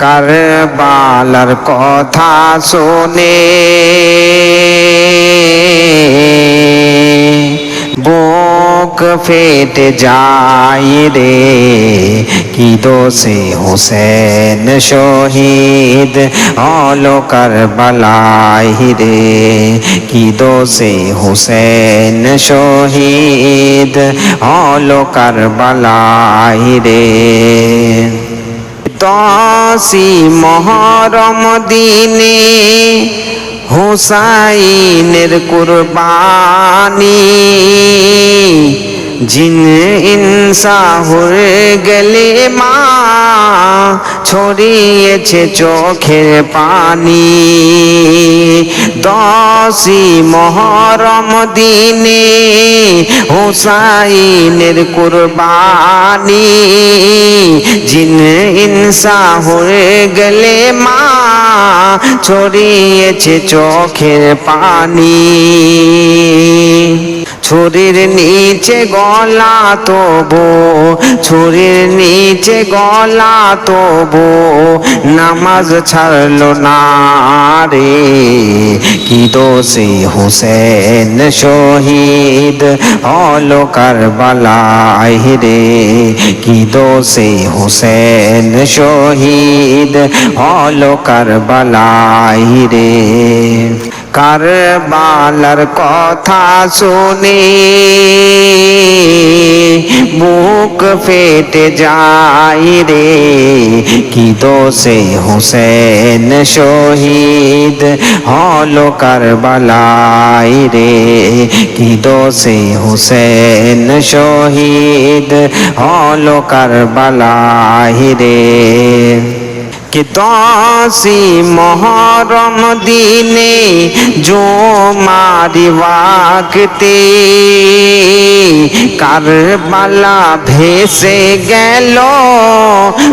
কারবালার কথা শুনে। বুক ফেটে যায় রে, কি দোষে হোসেন শহীদ? হলো কারবালায় রে, কি দোষে হোসেন শহীদ? হলো কারবালায় রে। দশি মহরম দিনে হোসাইনের কুরবানি। জিন ইনসা হয়ে গেলে মা ছড়িয়েছে চোখের পানি দশি মহরম দিনে হুসাইনের কুরবানি জিন ইনসা হয়ে গেলে মা ছড়িয়েছে চোখের পানি ছুরির নিচে গলা তবু, ছুরির নিচে গলা তবু, নামাজ ছাড়লো না রে। কি দোষে হোসেন শহীদ হলো কারবালায় রে। কি দোষে হোসেন শহীদ হলো কারবালায় রে। কারবালার কথা শুনে? বুক ফেটে যায় রে, কি দোষে হোসেন শহীদ হলো কারবালায় রে? কি দোষে হোসেন শহীদ হলো কারবালায় রে? कि दसी मोहरम दिने जो मारी वाकते কারবালা ভেসে গেল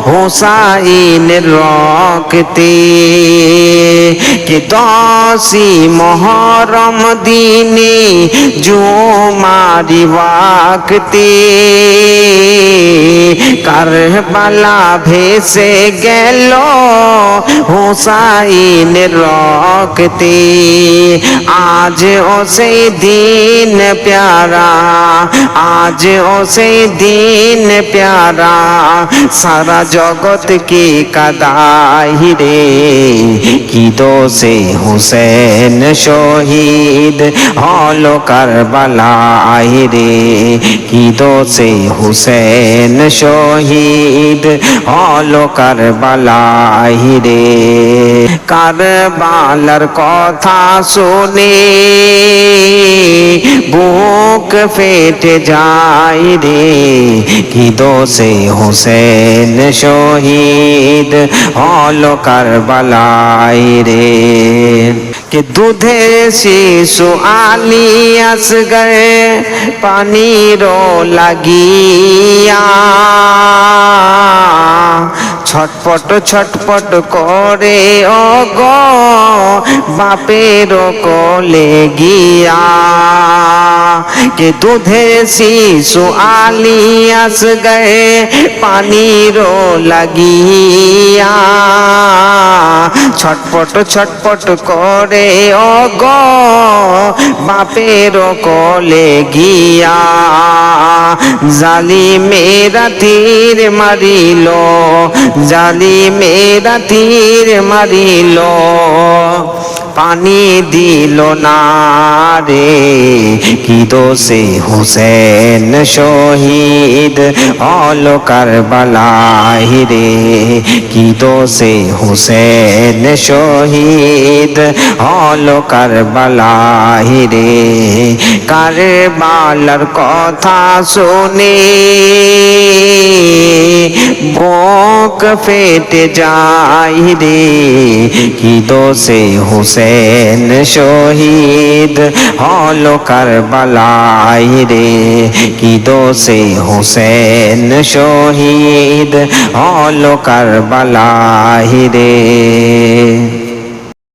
হোসাইন রক্তে কে দশি মহরম দিনে জুমারি ওয়াক্তে কারবালা ভেসে গেল হোসাইন রক্তে। আজ ও সেই দিন প্যারা, আজ ও সেই দিন প্যারা, সারা জগৎ কে কাদাই রে? কি দোষে হুসেন শহীদ হলো কারবালাই রে? কি দোষে হুসেন শহীদ হলো কারবালাই বাহিরে কারবালার কথা শুনে বুক ফেটে যায় রে। কি দোষে হোসেন শহীদ হল কারবালাই রে। কে দুধে শিশু আলি আস গে পানিরও লাগিয়া ছটপট ছটপট করে অগ বাপের কোলে গিয়া। কে দুধে শিশু আলিয়াস গে পানির লাগিয়া। ছটপট ছটপট করে অগ বাপের কোলে গিয়া। জালি মেরা তীর মারিল জালি মেরা তীর মারিল। পানি দিল না রে, কি দোষে হুসেন শহীদ হলো কারবালাই রে। কি দোষে হুসেন শহীদ হলো কারবালাই রে। কারবালার কথা শুনে, বুক ফেটে যায় রে, কি দোষে হুসেন শহীদ হলো কারবালাই রে, কি দোষে হুসেন শহীদ হলো কারবালাই রে।